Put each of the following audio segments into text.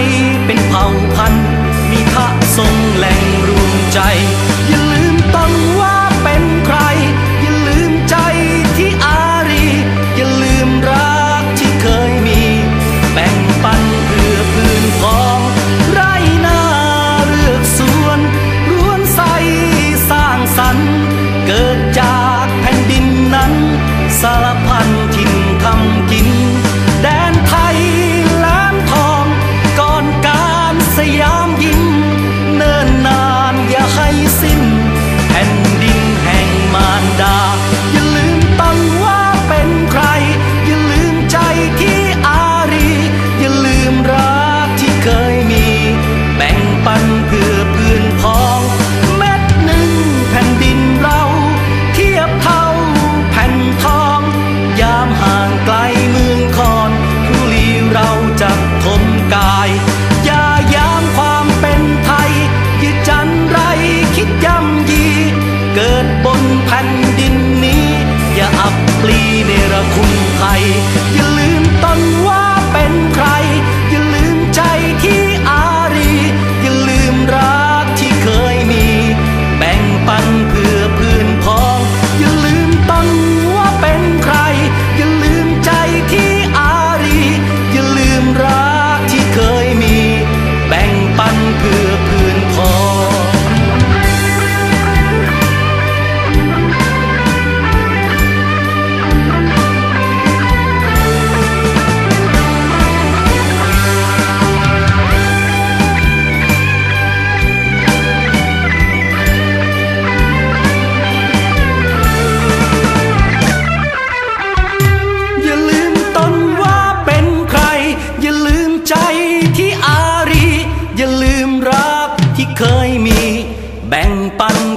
ยเป็นเผ่าพันธุ์มีพระทรงแหล่งรวมใจ อย่าลืมตนว่าเป็นใคร อย่าลืมใจที่อารี อย่าลืมรักที่เคยมี แบ่งปันเพื่อพื้นพองไรนาเลือกสวนร้วนใสสร้างสรรค์ เกิดจากแผ่นดินนั้นสารพัน กิดบนแผ่นดินนี้ อย่าอับปลีในระคุณไทย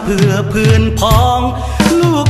เพื่อเพื่อนพ้อง ลูก